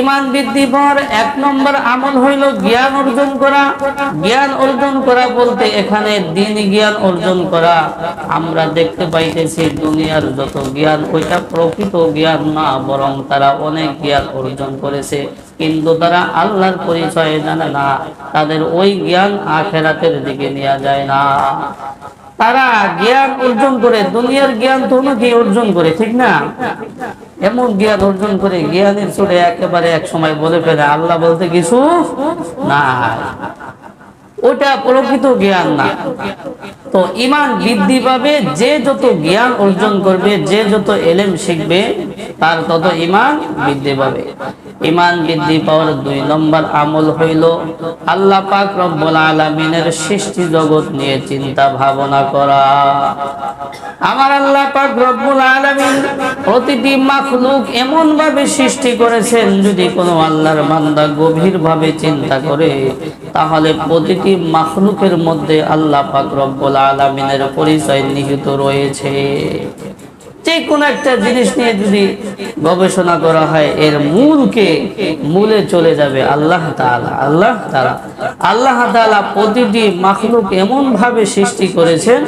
ইমান বৃদ্ধি পাওয়ার এক নম্বর আমল হইল জ্ঞান অর্জন করা। জ্ঞান অর্জন করা বলতে এখানে দিন জ্ঞান অর্জন করা। আমরা দেখতে পাইতেছি দুনিয়ার যত জ্ঞান, ওইটা প্রকৃত জ্ঞান না, বরং তারা অনেক জ্ঞান অর্জন করেছে। কিন্তু তারা আল্লাহর পরিচয় জানে না, তাদের ওই জ্ঞান আখেরাতের দিকে নেওয়া যায় না। তারা জ্ঞান অর্জন করে, দুনিয়ার জ্ঞান তো অনেকে অর্জন করে, ঠিক না? এমন জ্ঞান অর্জন করে জ্ঞানের চোটে একেবারে এক সময় বলে ফেলে, আল্লাহ বলতে কিছু না ওটা প্রকৃত জ্ঞান না। তো ইমান বৃদ্ধি পাবে, যে যত জ্ঞান অর্জন করবে, যে যত এলেম শিখবে, তার তত ইমান বৃদ্ধি পাবে। ইমান বৃদ্ধি পাওয়ার দুই নম্বর আমল হইল আল্লাহ পাক রব্বুল আলামিনের সৃষ্টি জগৎ নিয়ে চিন্তা ভাবনা করা। আমার আল্লাহ পাক রব্বুল আলামিন প্রতিটি মাখলুক এমন ভাবে সৃষ্টি করেছেন যদি কোনো আল্লাহর বান্দা গভীর ভাবে চিন্তা করে, তাহলে প্রতিটি মাখলুকের মধ্যে আল্লাহ পাক রব্বুল আলামিনের পরিচয় নিহিত রয়েছে। যে কোনো একটা জিনিস নিয়ে যদি গবেষণা করা হয়, এর মূলকে মূলে চলে যাবে আল্লাহ তাআলা আল্লাহ তাআলা। আল্লাহ তাআলা প্রতিটি মাখলুক এমন ভাবে সৃষ্টি করেছেন,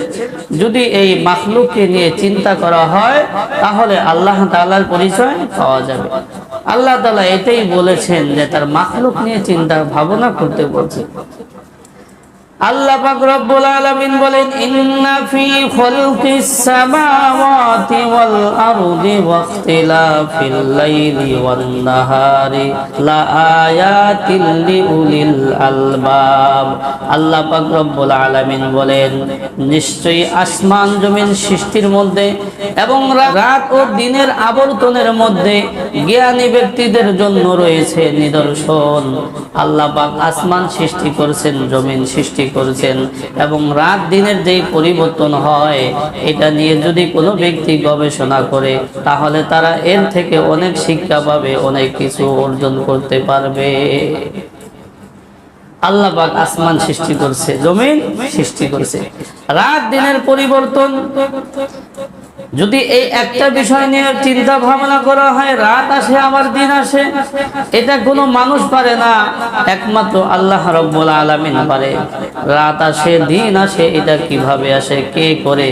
যদি এই মাখলুককে নিয়ে চিন্তা করা হয়, তাহলে আল্লাহ তাআলার পরিচয় পাওয়া যাবে। আল্লাহ তাআলা এটাই বলেছেন যে তার মাখলুক নিয়ে চিন্তা ভাবনা করতে বলছে। আল্লাহ পাক রব্বুল আলামিন বলেন, ইন্না ফি খালকিস সামাওয়াতি ওয়াল আরদি ওয়া ইখতিলাফিল লাইলি ওয়ান নাহারি লা আয়াতিল লিউলিল আলবাব। আল্লাহ পাক রব্বুল আলামিন বলেন, নিশ্চয়ই আসমান জমিন সৃষ্টির মধ্যে এবং রাত ও দিনের আবর্তনের মধ্যে জ্ঞানী ব্যক্তিদের জন্য রয়েছে নিদর্শন। আল্লাহ পাক আসমান সৃষ্টি করছেন, জমিন সৃষ্টি করেছেন এবং রাত দিনের যেই পরিবর্তন হয়, এটা নিয়ে যদি কোনো ব্যক্তি গবেষণা করে, তাহলে তারা এর থেকে অনেক শিক্ষা পাবে, অনেক কিছু অর্জন করতে পারবে। আল্লাহ পাক আসমান সৃষ্টি করছে, জমিন সৃষ্টি করছে। রাত দিনের পরিবর্তন যদি এই একটা বিষয় নিয়ে চিন্তা ভাবনা করা হয়, রাত আসে, আবার দিন আসে, এটা কোনো মানুষ পারে না। একমাত্র আল্লাহ রব্বুল আলামিন পারে। রাত আসে, দিন আসে, এটা কীভাবে আসে, কে করে?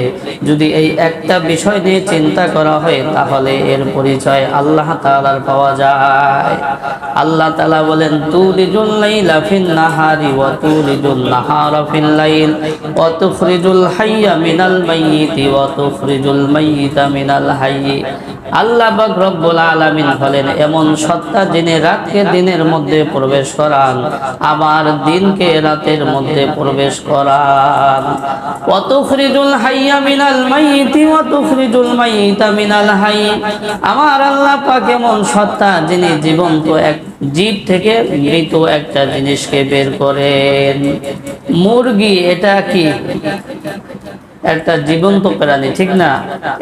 যদি এই একটা বিষয় নিয়ে চিন্তা করা হয়, তাহলে এর পরিচয় আল্লাহ তাআলার পাওয়া যায়। আল্লাহ তালা বলেন তুলিজুল লাইলা ফিন নাহারি ওয়া তুলিজুল নাহারা ফিল লাইল ওয়া তুখরিজুল হাইয়া মিনাল মাইয়িতি ওয়া তুখরিজুল মাইয়িতা এমন সত্তা যিনি রাতকে দিনের মধ্যে প্রবেশ আবার দিনকে রাতের মধ্যে হাইয়া মিনাল আমার সত্তা যিনি জীবন্ত এক জীব থেকে মৃত একটা জিনিসকে বের করেন। মুরগি এটা কি? একটা জীবন্ত প্রাণী, ঠিক না?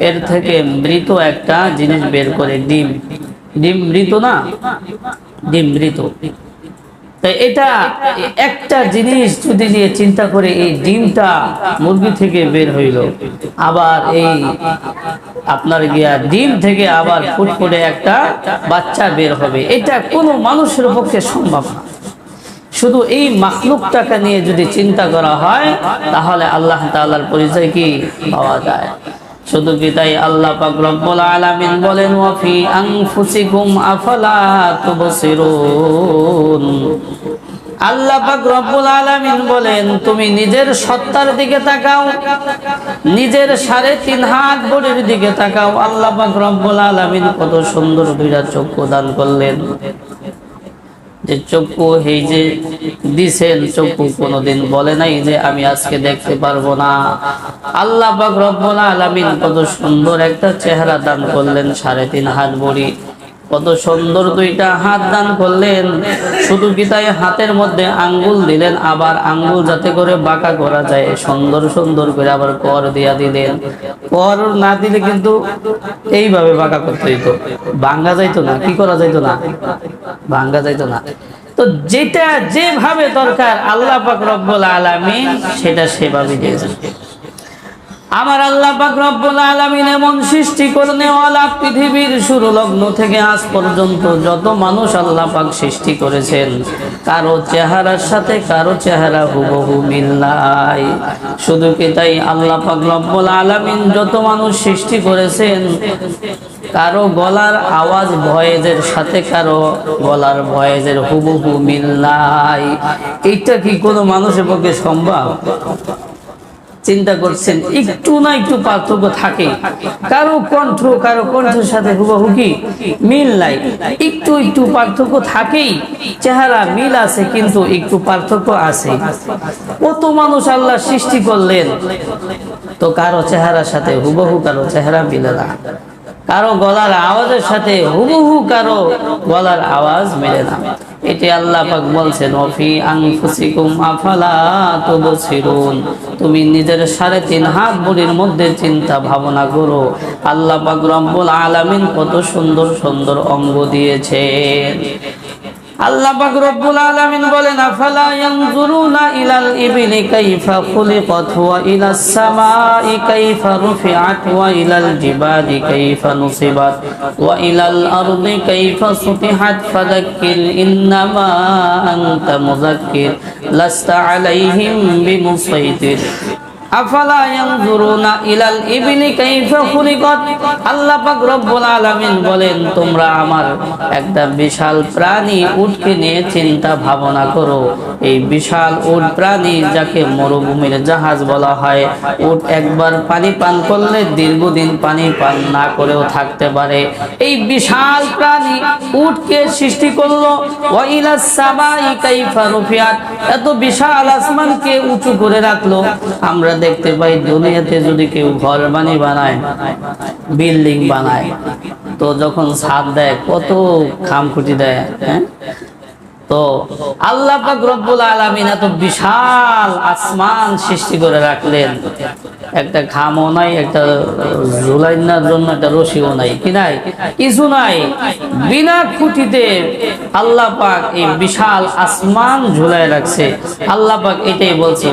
এর থেকে মৃত একটা জিনিস বের করে ডিম। ডিম মৃত না? ডিম মৃত। তো এটা একটা জিনিস যদি নিয়ে চিন্তা করে এই ডিমটা মুরগি থেকে বের হইল, আবার এই আপনার গিয়া ডিম থেকে আবার ফুটফুটে একটা বাচ্চা বের হবে, এটা কোনো মানুষের পক্ষে সম্ভব না। শুধু এই মাকলুকটাকে নিয়ে যদি চিন্তা করা হয়, তাহলে আল্লাহ তাআলার পরিচয় কি পাওয়া যায়? শুধু কি তাই আল্লাহ পাক রব্বুল আলামিন বলেন, ওয়া ফি আনফুসিকুম আফালা তুবসিরুন? আল্লাহ পাক রব্বুল আলামিন বলেন, তুমি নিজের সত্তার দিকে তাকাও, নিজের সাড়ে তিন হাত বডির দিকে তাকাও। আল্লাহ পাক রব্বুল আলামিন কত সুন্দর দুইটা চক্ষু দান করলেন। যে চক্ষু এই যে দিছেন, চক্ষু কোনোদিন বলে নাই যে আমি আজকে দেখতে পারব না। আল্লাহ পাক রব্বুল আলামিন কত সুন্দর একটা চেহারা দান করলেন সাড়ে তিন হাত বড়ি। কত সুন্দর দুইটা হাত দান করলেন। শুধু কি তাই হাতের মধ্যে আঙ্গুল দিলেন, আবার আঙ্গুল যাতে করে বাঁকা করা যায়, সুন্দর সুন্দর করে আবার কর দিয়া দিলেন। কর না দিলে কিন্তু এইভাবে বাঁকা করতে হইতো। ভাঙ্গা যাইতো না, কি করা যাইতো না? ভাঙ্গা যাইতো না। তো যেটা যেভাবে দরকার, আল্লাহ পাক রব্বুল আলামিন সেটা সেভাবে দিয়েছেন। আমার আল্লাহ রব্বুল আলামিন এমন সৃষ্টি করনেওয়ালা পৃথিবীর শুরু লগ্ন থেকে আজ পর্যন্ত যত মানুষ আল্লাহ পাক সৃষ্টি করেছেন, কারও চেহারার সাথে কারও চেহারা হুবহু মিল নাই। শুধু কি তাই আল্লাহ পাক রব্বুল আলামিন যত মানুষ সৃষ্টি করেছেন, কারও গলার আওয়াজ ভয়েজের সাথে কারও গলার ভয়েজের হুবহু মিল নাই। এইটা কি কোনো মানুষের পক্ষে সম্ভব? চিন্তা করছেন, একটু না একটু পার্থক্য থাকে। কারও কণ্ঠ, কারও কণ্ঠের সাথে হুবহু কি মিল নাই। একটু একটু পার্থক্য থাকেই, চেহারা মিল আছে কিন্তু একটু পার্থক্য আছে। কত মানুষ আল্লাহ সৃষ্টি করলেন, তো কারও চেহারার সাথে হুবহু, কারও চেহারা মিলে না। কারও গলার আওয়াজের সাথে হুবহু, কারও গলার আওয়াজ মেলে না। এটি আল্লাহ পাক বলছেন অফি আনফুসিকুম আফালা তুবসিরুন। তুমি নিজের সাড়ে তিন হাত বুড়ির মধ্যে চিন্তা ভাবনা করো। আল্লাহ পাক রব্বুল আলামিন কত সুন্দর সুন্দর অঙ্গ দিয়েছেন। আল্লাহ পাক রব্বুল আলামিন বলেন, আফালা ইয়ানজুরুনা ইলাল ইবিলি কাইফা খুলিকাত ওয়া ইলাস সামাই কাইফা রুফিআত ওয়া ইলাল জিবালি কাইফা নুসিবাত ওয়া ইলাল আরদি কাইফা সুতিহাত ফাযাক্কির, ইন্নামা আনতা মুযাক্কির, লাস্তা আলাইহিম বিমুসাইতির। আফালা ইয়ানজুরুনা ইলাল ইবলি কাইফা খুলিকাত আল্লাহ পাক রব্বুল আলামিন বলেন, তোমরা আমার একটা বিশাল প্রাণী উটকে নিয়ে চিন্তা ভাবনা করো। এই বিশাল উট প্রাণী যাকে মরুভূমির জাহাজ বলা হয়, উট একবার পানি পান করলে দীর্ঘদিন পানি পান না করেও থাকতে পারে। এই বিশাল প্রাণী উটকে সৃষ্টি করল এত বিশাল আসমানকে উঁচু করে রাখল। আমরা দেখতে পাই দুনিয়াতে যদি কেউ ঘর বানি বানায়, বিল্ডিং বানায়, তো যখন ছাদ দেয়, কত খামখুটি দেয় হ্যাঁ? আল্লাহ রব্বুল আলামিন এত বিশাল আসমান সৃষ্টি করে রাখলেন। একটা খামও নাই, একটা ঝুলাইনার জন্য একটা রশিও নাই, কি নাই? কিছু নাই। বিনা খুঁটিতে আল্লাহ পাক এই বিশাল আসমান ঝুলাই রাখছে। আল্লাহ পাক এটাই বলছে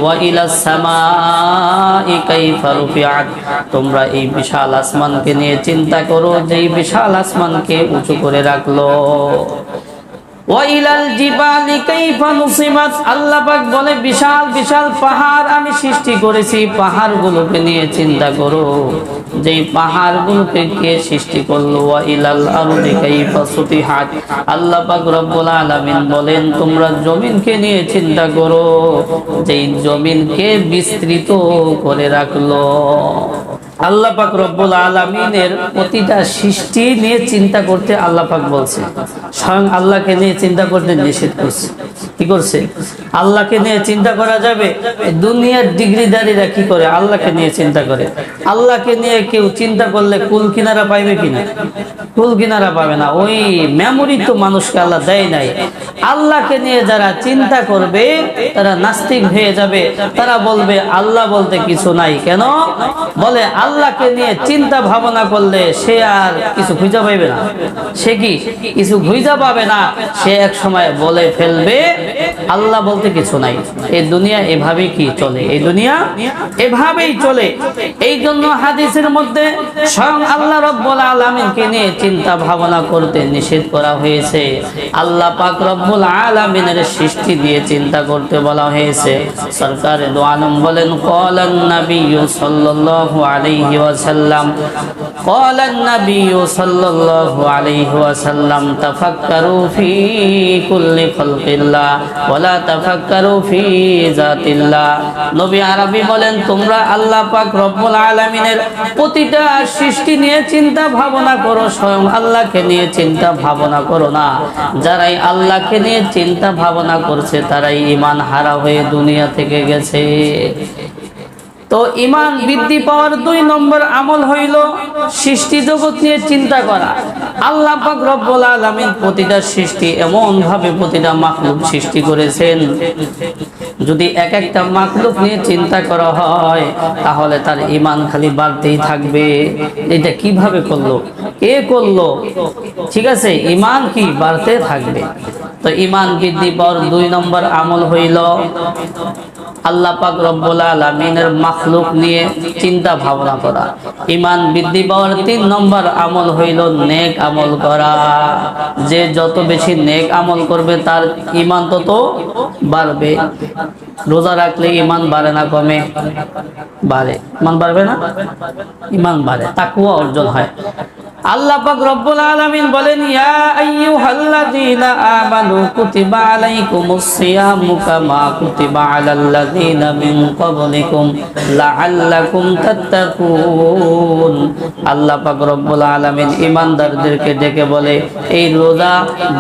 তোমরা এই বিশাল আসমানকে নিয়ে চিন্তা করো যে এই বিশাল আসমানকে উঁচু করে রাখল। ওয়াইলাল জিবালি কাইফা নুসিবাত। আল্লাহ পাক বলে, বিশাল বিশাল পাহাড় আমি সৃষ্টি করেছি, পাহাড়গুলোকে নিয়ে চিন্তা করো। যে পাহাড়গুলোকে কে সৃষ্টি করল? ওয়াইলাল আরদি কাইফা সুতিহাত। আল্লাহ পাক রব্বুল আলামিন বলেন, তোমরা জমিনকে নিয়ে চিন্তা করো। যে জমিনকে বিস্তৃত করে রাখল আল্লাহ পাক রব্বুল আলমিনের প্রতিটা সৃষ্টি নিয়ে চিন্তা করতে আল্লাহ পাক বলছে। স্বয়ং আল্লাহকে নিয়ে চিন্তা করতে নিষেধ করছে। কি করছে? আল্লাহকে নিয়ে চিন্তা করা যাবে? দুনিয়ার ডিগ্রিদারিরা কি করে? আল্লাহকে নিয়ে চিন্তা করে। আল্লাহকে নিয়ে কেউ চিন্তা করলে কুল কিনারা পাইবে কিনা? কুল কিনারা পাবে না। ওই মেমোরি তো মানুষকে আল্লাহ দেয় নাই। আল্লাহকে নিয়ে যারা চিন্তা করবে, তারা নাস্তিক হয়ে যাবে। তারা বলবে, আল্লাহ বলতে কিছু নাই। কেন? বলে আল্লাহকে নিয়ে চিন্তা ভাবনা করলে সে আর কিছু খুঁজে পাইবে না। সে কি? কিছু খুঁজে পাবে না। সে এক সময় বলে ফেলবে আল্লাহ বলতে কিছু নাই। এই দুনিয়া এভাবে কি চলে? এই দুনিয়া এভাবেই চলে। এই জন্য হাদিসের মধ্যে স্বয়ং আল্লাহ রব্বুল আলমিনকে নিয়ে চিন্তা ভাবনা করতে নিষেধ করা হয়েছে। আল্লাহ পাক রব্বুল আলমিনের সৃষ্টি দিয়ে চিন্তা করতে বলা হয়েছে। সরকার দোয়ালম বলেন, কলান নবী সাল্লাল্লাহু আলাইহি ওয়াসাল্লাম, কলান নবী সাল্লাল্লাহু আলাইহি ওয়াসাল্লাম, তাফাক্কারু ফি কুল্লি খালকিল্লাহ ওয়ালা তাফাক্কারু ফি জাতিল্লাহ নবী আরবি বলেন, তোমরা আল্লাহ পাক রব্বুল আলামিনের প্রতিটা সৃষ্টি নিয়ে চিন্তা ভাবনা করো, স্বয়ং আল্লাহকে নিয়ে চিন্তা ভাবনা করো না। যারাই আল্লাহকে নিয়ে চিন্তা ভাবনা করছে, তারাই ইমান হারা হয়ে দুনিয়া থেকে গেছে। তো ইমান বৃদ্ধি পাওয়ার দুই নম্বর আমল হইল সৃষ্টি জগৎ নিয়ে চিন্তা করা। আল্লাহ পাক রব্বুল প্রতিটা সৃষ্টি এমন ভাবে প্রতিটা মাখলুক সৃষ্টি করেছেন। যদি এক একটা মাখলুক নিয়ে চিন্তা করা হয়, তাহলে তার ইমান খালি বাড়তেই থাকবে। এটা কীভাবে করল? কে করল? ঠিক আছে, ইমান কি? বাড়তে থাকবে। তো ইমান বৃদ্ধি পাওয়ার দুই নম্বর আমল হইল আল্লাহ পাক রব্বুল আলামিনের মাখলুক নিয়ে চিন্তা ভাবনা করা। ইমান বৃদ্ধি পাওয়ার তিন নম্বর আমল হইল নেক আমল করা। যে যত বেশি নেক আমল করবে, তার ইমান তত বাড়বে। রোজা রাখলে ইমান বাড়ে না, কমে বাড়ে। ইমান বাড়বে না? ইমান বাড়ে। তাকুয়া অর্জন হয়। ঈমানদারদেরকে ডেকে বলে, এই রোজা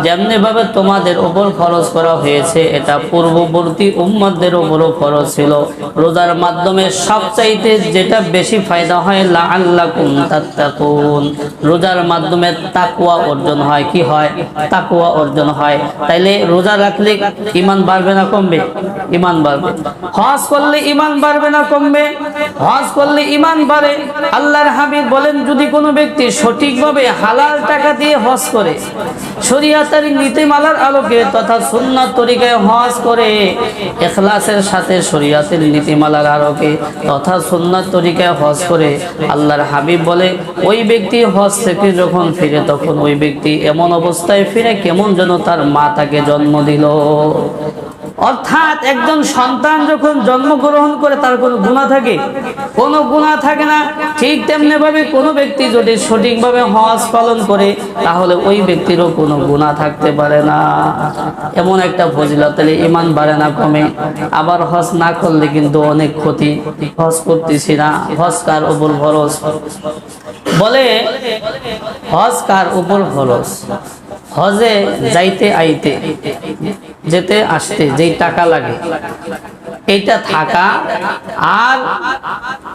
যেমনি ভাবে তোমাদের উপর ফরজ করা হয়েছে, এটা পূর্ববর্তী উম্মতদের উপরও ফরজ ছিল। রোজার মাধ্যমে সবচাইতে যেটা বেশি ফায়দা হয়, লাআল্লাকুম তাত্তাকুন। রোজার মাধ্যমে তাকুয়া অর্জন হয়, কি হয়? তাকুয়া অর্জন হয়। তাইলে রোজা রাখলে ইমান বাড়বে না কমবে? ইমান বাড়বে। হজ করলে ইমান বাড়বে না কমবে। হজ করলে ইমান বাড়ে। আল্লাহর হাবিব বলেন, যদি কোনো ব্যক্তি সঠিকভাবে হালাল টাকা দিয়ে হজ করে, শরিয়াতের নীতিমালার আলোকে তথা সুন্নাত তরিকায় হজ করে এখলাসের সাথে শরিয়াতের নীতিমালার আলোকে তথা সুন্নাত তরিকায় হজ করে, আল্লাহর হাবিব বলে, ওই ব্যক্তি হজ থেকে যখন ফিরে, তখন ওই ব্যক্তি এমন অবস্থায় ফিরে, কেমন যেন তার মা তাকে জন্ম দিল। অর্থাৎ একজন সন্তান যখন জন্মগ্রহণ করে তার কোনো গুণা থাকে, কোনো গুণা থাকে না, ঠিক তেমনি ভাবে কোনো ব্যক্তি যদি সঠিকভাবে হজ পালন করে, তাহলে ওই ব্যক্তিরও কোনো গুণা থাকতে পারে না। এমন একটা ফজিলত তাহলে ইমান বাড়ে না কমে। আবার হজ না করলে কিন্তু অনেক ক্ষতি। হজ করতেছি না। হজ কার উপর ভরস? বলে, হজ কার উপর ভরস? হজে যাইতে আইতে যেতে আসতে যেই টাকা লাগে। এইটা থাকা। আর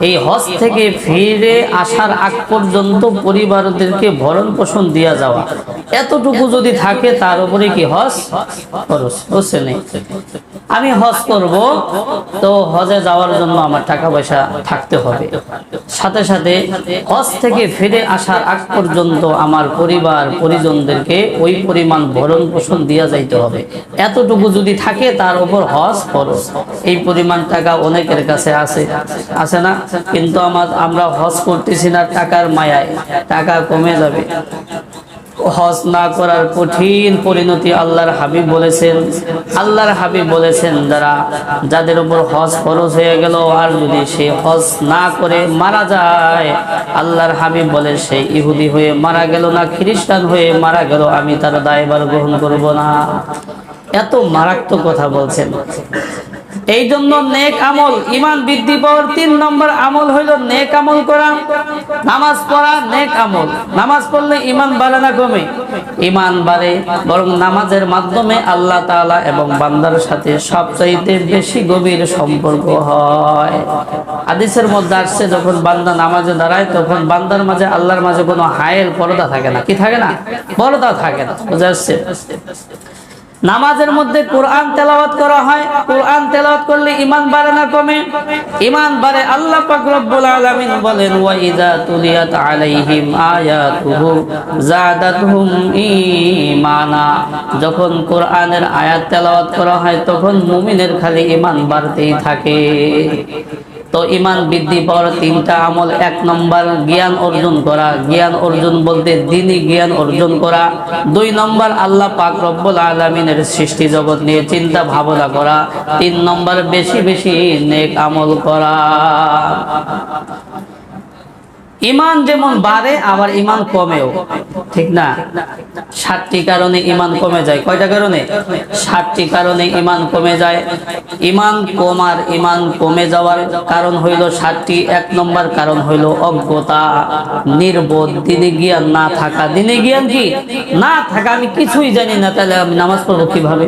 এই হজ থেকে ফিরে আসার আগ পর্যন্ত পরিবারদেরকে ভরণ পোষণ দিয়া যাওয়া। এতটুকু যদি থাকে তার উপরে কি হজ খরচ বুঝছে নেই। আমি হজ করব, তো হজে যাওয়ার জন্য আমার টাকা পয়সা থাকতে হবে। সাথে সাথে হজ থেকে ফিরে আসার আগ পর্যন্ত আমার পরিবার, পরিজনদেরকে ওই পরিমাণ ভরণ পোষণ দিয়া যাইতে হবে। এতটুকু যদি থাকে তার উপর হজ খরচ এই পরিমাণ টাকা অনেকের কাছে আছে। আছে না? কিন্তু আমার আমরা হজ করতেছি না টাকার মায়ায়। টাকা কমে যাবে। হজ না করার কঠিন পরিণতি আল্লাহর হাবিব বলেছেন। আল্লাহর হাবিব বলেছেন, যারা যাদের উপর হজ খরচ হয়ে গেল, আর যদি সে হজ না করে মারা যায়, আল্লাহর হাবিব বলে সে ইহুদি হয়ে মারা গেল না খ্রিস্টান হয়ে মারা গেল, আমি তার দায়বার গ্রহণ করব না। এত মারাত্মক কথা বলছেন। এই জন্য নেক আমল ইমান বৃদ্ধি পাওয়ার তিন নম্বর আমল হইল নেক আমল করা, নামাজ পড়া নেক আমল। নামাজ পড়লে ইমান বাড়ে না কমে? ইমান বাড়ে, বরং নামাজের মাধ্যমে আল্লাহ তাআলা এবং বান্দার সাথে সবচাইতে বেশি গভীর সম্পর্ক হয়। আদিসের মধ্যে আসছে, যখন বান্দা নামাজে দাঁড়ায়, তখন বান্দার মাঝে আল্লাহর মাঝে কোনো হায়ের পর্দা থাকে না। কি থাকে না? পর্দা থাকে না। বুঝা যাচ্ছে নামাজের মধ্যে কোরআন তেলাওয়াত করা হয়। কোরআন তেলাওয়াত করলে ইমান বাড়ে না কমে? ইমান বাড়ে আল্লাহ পাক রব্বুল আলামিন বলেন ওয়া ইযা তুলিয়াত আলাইহিম আয়াতুহু জাদাতুহুম ঈমানা। যখন কোরআনের আয়াত তেলাওয়াত করা হয়, তখন মুমিনের খালি ইমান বাড়তেই থাকে। তো ইমান বৃদ্ধি পাওয়ার তিনটা আমল, এক নম্বর জ্ঞান অর্জন করা। জ্ঞান অর্জন বলতে দিনই জ্ঞান অর্জন করা। দুই নম্বর আল্লাহ পাক রব্বুল আলমিনের সৃষ্টি জগৎ নিয়ে চিন্তা ভাবনা করা। তিন নম্বর বেশি বেশি নেক আমল করা। ইমান যেমন বাড়ে, আবার ইমান কমেও। ঠিক না? সাতটি কারণে ইমান কমে যায়। কয়টা কারণে? সাতটি কারণে ইমান কমে যায়। ইমান কমার ইমান কমে যাওয়ার কারণ হইল সাতটি এক নম্বর কারণ হইল অজ্ঞতা, নির্বোধ, দিনে জ্ঞান না থাকা। দিনে জ্ঞান কি? না থাকা, আমি কিছুই জানি না, তাহলে আমি নামাজ পড়ব কীভাবে?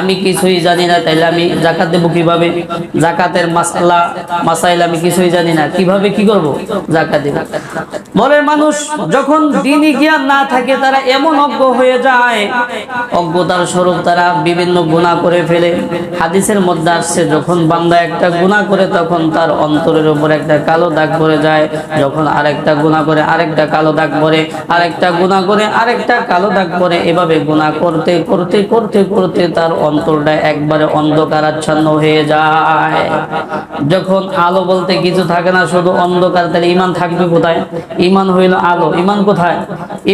আমি কিছুই জানি না, তাহলে আমি জাকাত দেবো কীভাবে? জাকাতের মাসালা, মাসাইল আমি কিছুই জানি না, কীভাবে কি করব? জাকাত দেব। বলে মানুষ, যখন দিনই জ্ঞান না থাকে, তারা এমন অজ্ঞ হয়ে যায়। অজ্ঞতার স্বরূপ তারা বিভিন্ন গুণা করে ফেলে। হাদিসের মধ্যে আসছে, যখন বান্দা একটা গুণা করে, তখন তার অন্তরের উপর একটা কালো দাগ পড়ে যায়। যখন আরেকটা গুণা করে, আরেকটা কালো দাগ পড়ে, আরেকটা গুণা করে, আরেকটা কালো দাগ পড়ে, এভাবে গুণা করতে করতে করতে করতে তার অন্তরটা একবারে অন্ধকারাচ্ছন্ন হয়ে যায়। যখন আলো বলতে কিছু থাকে না, শুধু অন্ধকার, তাহলে ইমান থাকবে কোথায় ইমান হইল আলো। ইমান কোথায়?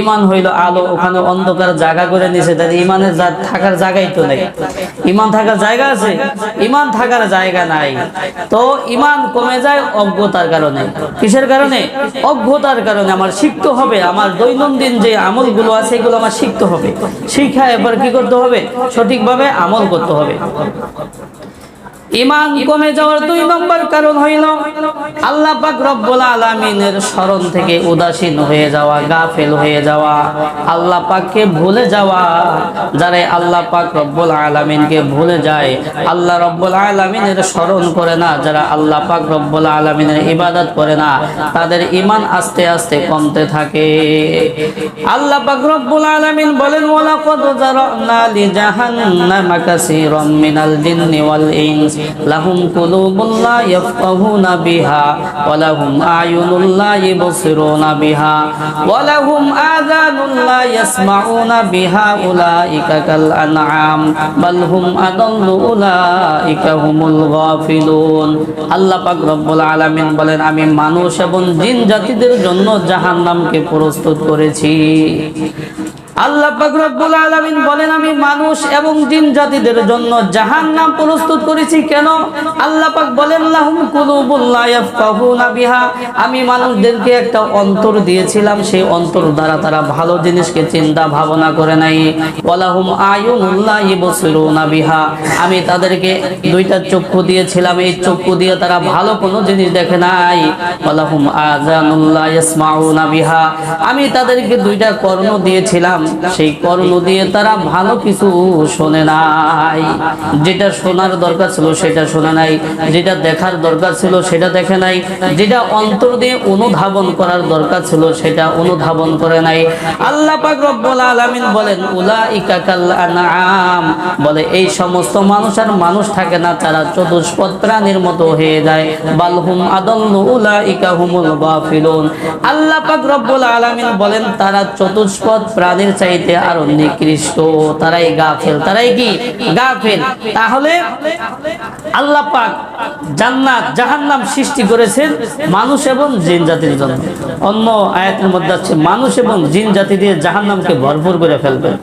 ইমান হইল আলো। ওখানে অন্ধকার জায়গা করে নিছে। তাহলে ইমানের থাকার জায়গাই তো নেই। ইমান থাকার জায়গা আছে? ইমান থাকার জায়গা নাই। তো ইমান কমে যায় অজ্ঞতার কারণে। কিসের কারণে? অজ্ঞতার কারণে। আমার শিখতে হবে। আমার দৈনন্দিন যে আমলগুলো আছে এগুলো আমার শিখতে হবে। শিখা এবার কি করতে হবে? সঠিকভাবে আমল করতে হবে। ইমান কমে যাওয়ার দুই নম্বর কারণ হইল, আল্লাহ পাক রব্বুল আলামিনের স্মরণ থেকে উদাসীন হয়ে যাওয়া, গাফেল হয়ে যাওয়া, আল্লাহ পাককে ভুলে যাওয়া, যারা আল্লাহ পাক রব্বুল আলামিনকে ভুলে যায়, আল্লাহ রব্বুল আলামিনের স্মরণ করে না, যারা আল্লাহ পাক রব্বুল আলামিনের ইবাদত করে না, তাদের ইমান আস্তে আস্তে কমতে থাকে। আল্লাহ পাক রব্বুল আলামিন বলেন, ওয়ালাকাদ জারানা লিজাহান্নামা কাসীরাম মিনাল জিন্নি ওয়াল ইনস। লাহুম কুলুবুন লা ইয়াফকাহুনা বিহা, ওয়া লাহুম আয়ুনুন লা ইবসিরুনা বিহা, ওয়া লাহুম আযানুন লা ইয়াসমাউনা বিহা উলাইকা কাল আনআম বাল হুম আদাল্লু উলাইকা হুমুল গাফিলুন। আল্লাহ পাক রব্বুল আলামিন বলেন, আমি মানুষ এবং জিন জাতিদের জন্য জাহান্নামকে প্রস্তুত করেছি। আল্লাহ পাক রব্বুল আলামিন বলেন, আমি মানুষ এবং জিন জাতিদের জন্য জাহান্নাম প্রস্তুত করেছি। কেন? আল্লাহ পাক বলেন আমি মানুষদেরকে একটা অন্তর দিয়েছিলাম, সেই অন্তর দ্বারা তারা ভালো জিনিসকে চিন্তা ভাবনা করে নাই। ওয়ালাহুম বিহা। আমি তাদেরকে দুইটা চক্ষু দিয়েছিলাম, এই চক্ষু দিয়ে তারা ভালো কোনো জিনিস দেখে নাই। ওয়ালাহুম ইয়াসমাউনা বিহা। আমি তাদেরকে দুইটা কর্ণ দিয়েছিলাম সেই কর্ণ দিয়ে তারা ভালো কিছু শোনে নাই। যেটা শোনার দরকার ছিল সেটা শোনে নাই, যেটা দেখার দরকার ছিল সেটা দেখে নাই, যেটা অন্তর দিয়ে অনুধাবন করার দরকার ছিল সেটা অনুধাবন করে নাই। আল্লাহ পাক রব্বুল আলামিন বলেন, উলাইকা কাল আনআম। বলে, এই সমস্ত মানুষ আর মানুষ থাকে না, তারা চতুষ্পদ প্রাণীর মতো হয়ে যায়। বালহুম আদাল্লু উলাইকা হুমুল গাফিলুন। আল্লাহ পাক রব্বুল আলামিন বলেন, তারা চতুষ্পদ প্রাণীর চাইতে আরও নিকৃষ্ট। তারাই গাফেল। তারাই কি? গাফেল। তাহলে আল্লাহ পাক জান্নাত, জাহান্নাম সৃষ্টি করেছেন মানুষ এবং জিন জাতির জন্য। অন্য আয়াতের মধ্যে আছে, মানুষ এবং জিন জাতি দিয়ে জাহান্নামকে ভরপুর করে ফেলবেন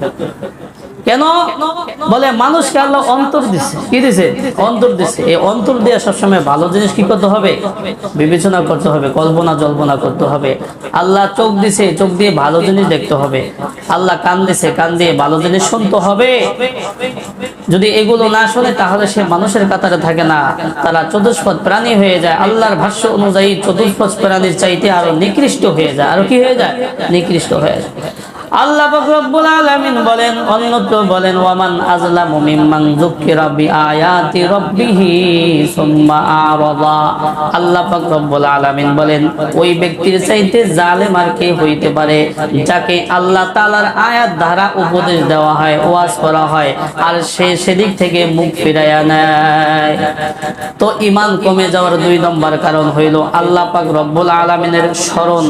কেন? বলে, মানুষকে আল্লাহ অন্তর দিছে। কি দিছে? অন্তর দিছে। এই অন্তর দিয়ে সবসময় ভালো জিনিস কি করতে হবে? বিবেচনা করতে হবে, কল্পনা জল্পনা করতে হবে। আল্লাহ চোখ দিছে, চোখ দিয়ে ভালো জিনিস দেখতে হবে। আল্লাহ কান দিছে, কান দিয়ে ভালো জিনিস শুনতে হবে। যদি এগুলো না শোনে, তাহলে সে মানুষের কাতারে থাকে না। তারা চতুষ্পদ প্রাণী হয়ে যায়। আল্লাহর ভাষ্য অনুযায়ী চতুষ্পদ প্রাণীর চাইতে আরও নিকৃষ্ট হয়ে যায়। আরও কি হয়ে যায়? নিকৃষ্ট হয়ে যায়। আল্লাহ রব্বুল আলামিন বলেন, অন্যত্র বলেন, ওয়ামান সুম্মা আরাদা। আল্লাহ পাক রব্বুল আলামিন বলেন, ওই ব্যক্তির চাইতে জালেম আর কে হইতে পারে, যাকে আল্লাহ তাআলার আয়াত দ্বারা উপদেশ দেওয়া হয়, ওয়াজ করা হয়, আর সে সেদিক থেকে মুখ ফিরাইয়া নেয়। তো ইমান কমে যাওয়ার দুই নম্বর কারণ হইল, আল্লাহ পাক রব্বুল আলামিনের স্মরণ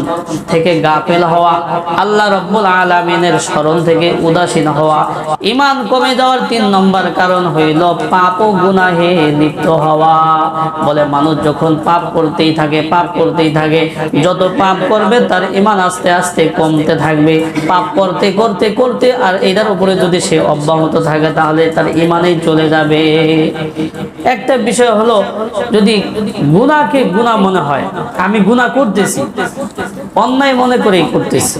থেকে গাফেল হওয়া। আল্লাহ রব্বুল আলামিনের স্মরণ থেকে উদাসীন হওয়া। ইমান কমে যাওয়ার তিন নম্বর কারণ হইল পাপ ও গুনাহে লিপ্ত হওয়া। বলে মানুষ যখন পাপ করতেই থাকে, পাপ করতেই থাকে, যত পাপ করবে তার ইমান আস্তে আস্তে কমতে থাকবে। পাপ করতে করতে করতে আর এটার উপরে যদি সে অব্যাহত থাকে তাহলে তার ইমানেই চলে যাবে। একটা বিষয় হলো, যদি গুনাহকে গুনাহ মনে হয়, আমি গুনাহ করতেছি, অন্যায় মনে করেই করতেছি।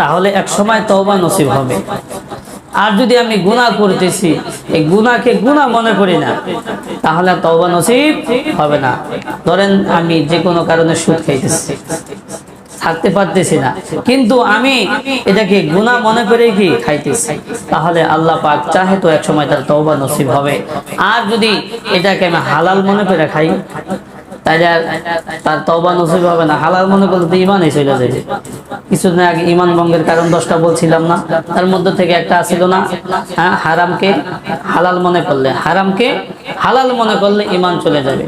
তাহলে এক সময় তওবা নসিব হবে। আর যদি আমি গুনাহ করতেছি, এই গুনাহকে গুনাহ মনে করি না, তাহলে তওবা নসিব হবে না। ধরেন আমি যে কোনো কারণে সুদ খাইতেছি, থাকতে পারতেছি না, কিন্তু আমি এটাকে গুনাহ মনে করে কি খাইতেছি, তাহলে আল্লাহ পাক চাহে তো এক সময় তার তওবা নসিব হবে। আর যদি এটাকে আমি হালাল মনে করে খাই তাইলে তার তবা নসিব হবে না। হালাল মনে করলে তো ইমানই চলে যাবে। কিছুদিন আগে ইমান ভঙ্গের কারণ দশটা বলছিলাম না। তার মধ্যে থেকে একটা আসিল না হ্যাঁ হারামকে হালাল মনে করলে, হারামকে হালাল মনে করলে ইমান চলে যাবে।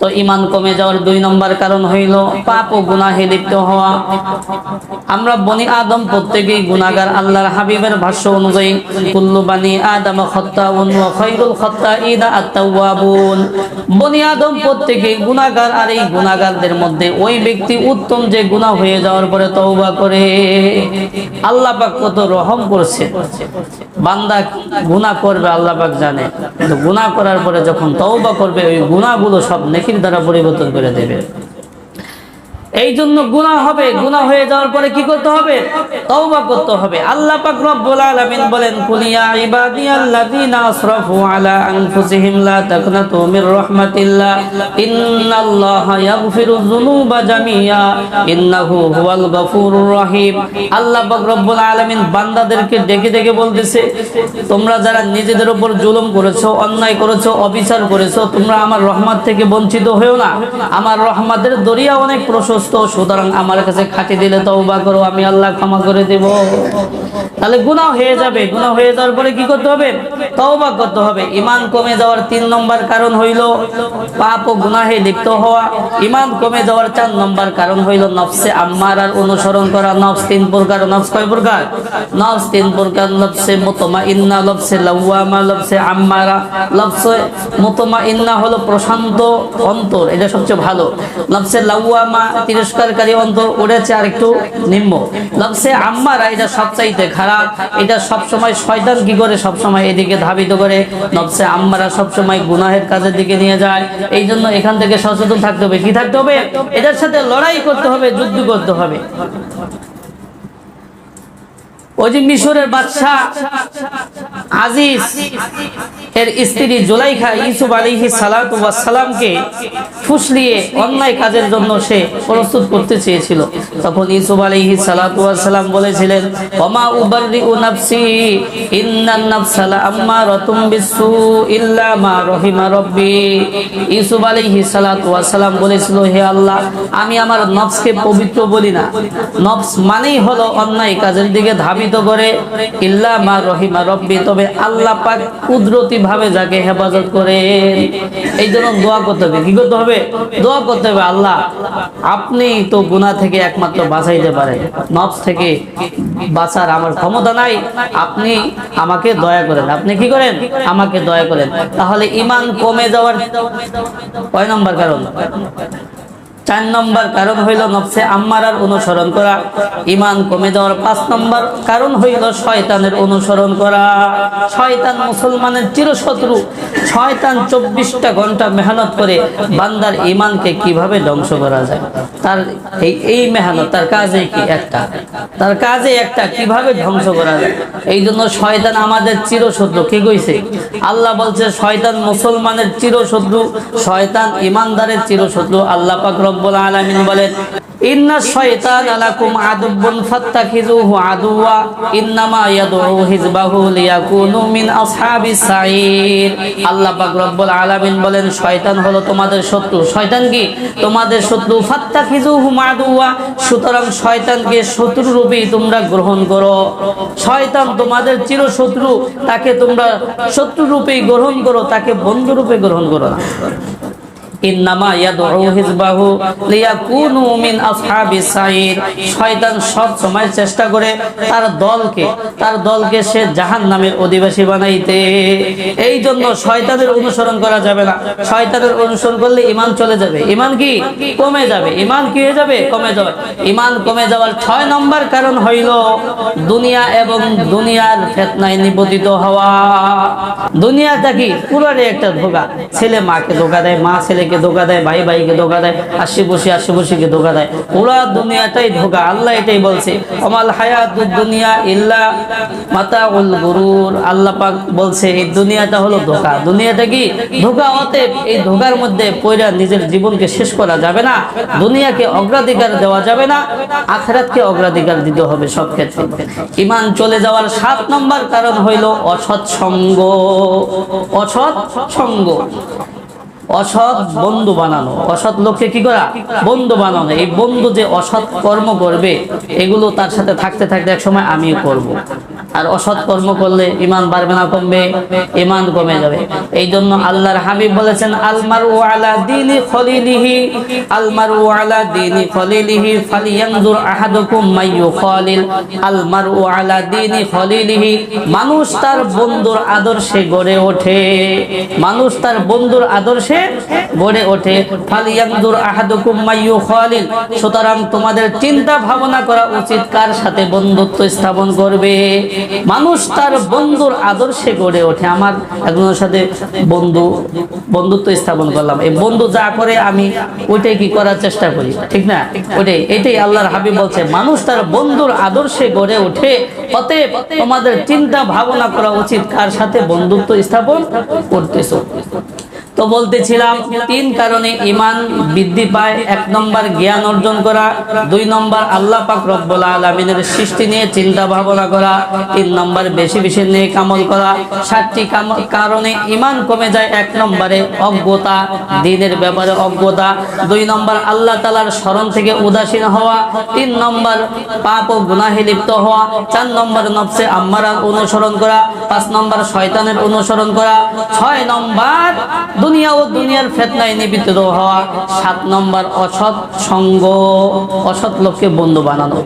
তো ইমান কমে যাওয়ার দুই নম্বর কারণ হইল পাপ ও গুনাহে লিপ্ত হওয়া। আমরা বনি আদম প্রত্যেকেই গুনাগার আল্লাহর হাবিবের ভাষ্য অনুযায়ী, কুল্লু বানি আদম খত্তাউন ওয়া খায়রুল আত-তাওয়াবুন। বনি আদম প্রত্যেকেই আর এই গুনাহগারদের মধ্যে ওই ব্যক্তি উত্তম যে গুনাহ হয়ে যাওয়ার পরে তওবা করে। আল্লাহ পাক কত রহম করছে। বান্দা গুণা করবে, আল্লাহ পাক জানে। কিন্তু গুণা করার পরে যখন তওবা করবে, ওই গুণাগুলো সব নেকির দ্বারা পরিবর্তন করে দেবে। এই জন্য গুনাহ হবে। গুনাহ হয়ে যাওয়ার পরে কি করতে হবে? তওবা করতে হবে। আল্লাহ পাক রব্বুল আলামিন বলেন, কুল ইয়া ইবাদিয়াল্লাযিনা আসরাফু আলা আনফুসিহিম, লা তাকনাতু মির রাহমাতিল্লাহ। ইন্নাল্লাহা ইয়াগফিরু যুনুবা জামিয়া ইন্নাহু হুয়াল গফুরুর রহিম। আল্লাহ পাক রব্বুল আলামিন বান্দাদেরকে ডেকে ডেকে বলতেছে, তোমরা যারা নিজেদের উপর জুলুম করেছ, অন্যায় করেছ, অবিচার করেছ, তোমরা আমার রহমত থেকে বঞ্চিত হয়েও না। আমার রহমতের দরিয়া অনেক প্রশস্ত। সুতরাং আমার কাছে খাটি দিলে তওবা করো, আমি আল্লাহ ক্ষমা করে দেব। তাহলে গুনাহ হয়ে যাবে, গুনাহ হয়ে যাওয়ার পরে কি করতে হবে? তওবা করতে হবে। ইমান কমে যাওয়ার তিন নম্বর কারণ হইল পাপ ও গুনাহে লিপ্ত হওয়া। ইমান কমে যাওয়ার চার নম্বর কারণ হইল নফসে আম্মারার অনুসরণ করা। নফস তিন প্রকার, নফস কয় প্রকার? নফস তিন প্রকার, নফসে মুতমা ইন্না লফসে লাওয়ামা লফসে আম্মারা। লফসে মুতমা ইন্না হলো প্রশান্ত অন্তর, এটা সবচেয়ে ভালো। লফসে লাওয়ামা তিরস্কারকারী অন্তর উড়েছে আর একটু নিম্ন। লফসে আম্মারা, এটা সবচাইতে খারাপ। এটা সবসময় শয়তান কি করে? সবসময় এদিকে ধাবিত করে। লাগছে আম্মারা সবসময় গুনাহের কাজের দিকে নিয়ে যায়। এই জন্য এখান থেকে সচেতন থাকতে হবে। কি থাকতে হবে? এটার সাথে লড়াই করতে হবে, যুদ্ধ করতে হবে। ওই যে মিশরের বাদশাহ আজিজ, এর স্ত্রী জুলাইখা ইসুফ আলিহি সালামকে ফুসলিয়ে অন্যায় কাজের জন্য সে প্রস্তুত করতে চেয়েছিল। তখন সালাম বলেছিলেন, ওমা উবাররি উ নাফসি বিসু ইল্লা মা রহিমা রব্বি। সালাম বলেছিল, হে আল্লাহ, আমি আমার নফসকে পবিত্র বলি না। নফস মানেই হলো অন্যায় কাজের দিকে ধাবিত করে, ইল্লা মা রহিমা রব্বি তবে আল্লাহ পাক কুদরতি ভাবে যাকে হেফাজত করে এই জন্য দোয়া করতে হবে। কি করতে হবে? দোয়া করতে হবে, আল্লাহ, আপনি তো গুনাহ থেকে একমাত্র বাঁচাইতে পারেন। নফস থেকে বাঁচার আমার ক্ষমতা নাই। আপনি আমাকে দয়া করেন। আপনি কি করেন? আমাকে দয়া করেন। তাহলে ইমান কমে যাওয়ার কয় নম্বর কারণ? চার নম্বর কারণ হইল নফসে আম্মারার অনুসরণ করা। ইমান কমে যাওয়ার পাঁচ নম্বর কারণ হইল শয়তানের অনুসরণ করা। শয়তান মুসলমানের চিরশত্রু। শয়তান চব্বিশটা ঘণ্টা মেহনত করে বান্দার ইমানকে কীভাবে ধ্বংস করা যায়? তার এই এই মেহনত, তার কাজে কি একটা? তার কাজে একটা কীভাবে ধ্বংস করা যায়? এই জন্য শয়তান আমাদের চিরশত্রু। কি কইছে? আল্লাহ বলছে, শয়তান মুসলমানের চিরশত্রু, শয়তান ইমানদারের চিরশত্রু। আল্লাহ পাক রব্বুল আলামিন বলেন, ইন্না শয়তান আলাকুম আদুব্বুন ফাত্তাখিযুহু আদুওয়া, ইন্নামা ইয়াদউ লিয়াকুনু মিন আসহাবিস আল্লাহ পাক রব্বুল আলামিন বলেন, শয়তান হলো তোমাদের শত্রু। শয়তান কি? তোমাদের শত্রু। ফাত্তাখিযুহু আদুওয়া সুতরাং শয়তানকে শত্রু তোমরা গ্রহণ করো। শয়তান তোমাদের চিরশত্রু, তাকে তোমরা শত্রু রূপে গ্রহণ করো, তাকে বন্ধু রূপে গ্রহণ করো না। ইন্নামা ইয়াদউ লিয়াকুনু মিন আসহাবিস সাইর শয়তান সব সময় চেষ্টা করে তার দলকে তার দলকে সে জাহান্নামের অধিবাসী বানাইতে। এই জন্য শয়তানের অনুসরণ করা যাবে না। শয়তানের অনুসরণ করলে চলে যাবে। কি? কমে যাবে। ঈমান কি হয়ে যাবে? কমে যাবে। ঈমান কমে যাওয়ার ছয় নম্বর কারণ হইল দুনিয়া এবং দুনিয়ার ফেতনায় নিবেদিত হওয়া। দুনিয়াটা কি? পুরারে একটা ধোকা। ছেলে মাকে ধোকা দেয়, মা ছেলেকে ধোকা দেয়, ভাই ভাইকে ধোকা দেয় আশি বসে আশি বসিকে ধোকা দেয়। পুরা দুনিয়াটাই ধোকা, আল্লাহ এটাই বলছে। অমাল হায়াত দুনিয়া ইল্লা মাতা উল গুরুর। আল্লাহ পাক বলছে, এই দুনিয়াটা হলো ধোকা। দুনিয়াটা কি? ধোকা অতএব এই ধোকার মধ্যে পয়রা নিজের জীবনকে শেষ করা যাবে না, দুনিয়াকে অগ্রাধিকার দেওয়া যাবে না, আখরাতকে অগ্রাধিকার দিতে হবে সব ক্ষেত্রে। ইমান চলে যাওয়ার সাত নম্বর কারণ হইল অসৎ সঙ্গ অসৎ সঙ্গ অসৎ বন্ধু বানানো। অসৎ লোককে কি করা? বন্ধু বানানো। এই বন্ধু যে অসৎ কর্ম করবে, এগুলো তার সাথে থাকতে থাকতে এক সময় আমিও করব। আর অসৎ কর্ম করলে ইমান বাড়বে না, কমবে ইমান কমে যাবে। এই জন্য আল্লাহর হাবিব বলেছেন আলমার ও আলা দিনি খলিলিহি আলমার ও আলা দিনি খলিলিহি ফালিয়ানজুর আহাদুকুম মাইয়ু খলিল আলমার ও আলা দিনি খলিলিহি, মানুষ তার বন্ধুর আদর্শে গড়ে ওঠে। মানুষ তার বন্ধুর আদর্শে গড়ে ওঠে। ফালিয়ানজুর আহাদুকুম মাইয়ু খলিল সুতরাং তোমাদের চিন্তা ভাবনা করা উচিত কার সাথে বন্ধুত্ব স্থাপন করবে। মানুষ তার বন্ধুর আদর্শে গড়ে ওঠে। আমার একজনের সাথে বন্ধু, বন্ধুত্ব স্থাপন করলাম। এই বন্ধু যা করে আমি ওইটাই কি করার চেষ্টা করি, ঠিক না? ওইটাই, এটাই আল্লাহর হাবিব বলছে। মানুষ তার বন্ধুর আদর্শে গড়ে ওঠে, অতএব তোমাদের চিন্তা, ভাবনা করা উচিত কার সাথে বন্ধুত্ব স্থাপন করতেছো। তো বলতেছিলাম, তিন কারণে ইমান বৃদ্ধি পায়। এক নম্বর, জ্ঞান অর্জন করা। দুই নম্বর, আল্লাহ পাক রব্বুল আলমিনের সৃষ্টি নিয়ে চিন্তা ভাবনা করা। তিন নম্বর, বেশি বেশি নিয়ে কামল করা। সাতটি কারণে ইমান কমে যায়। এক নম্বরে, অজ্ঞতা, দিনের ব্যাপারে অজ্ঞতা। দুই নম্বর, আল্লাহ তালার স্মরণ থেকে উদাসীন হওয়া। তিন নম্বর, পাপ ও গুনাহে লিপ্ত হওয়া। চার নম্বর, নফসে আম্মারার অনুসরণ করা। পাঁচ নম্বর, শয়তানের অনুসরণ করা। ছয় নম্বর দুনিয়া ও দুনিয়ার ফেতনায় নিবিত হওয়া সাত নম্বর অসৎ সঙ্গ অসৎ লোককে বন্ধু বানানো।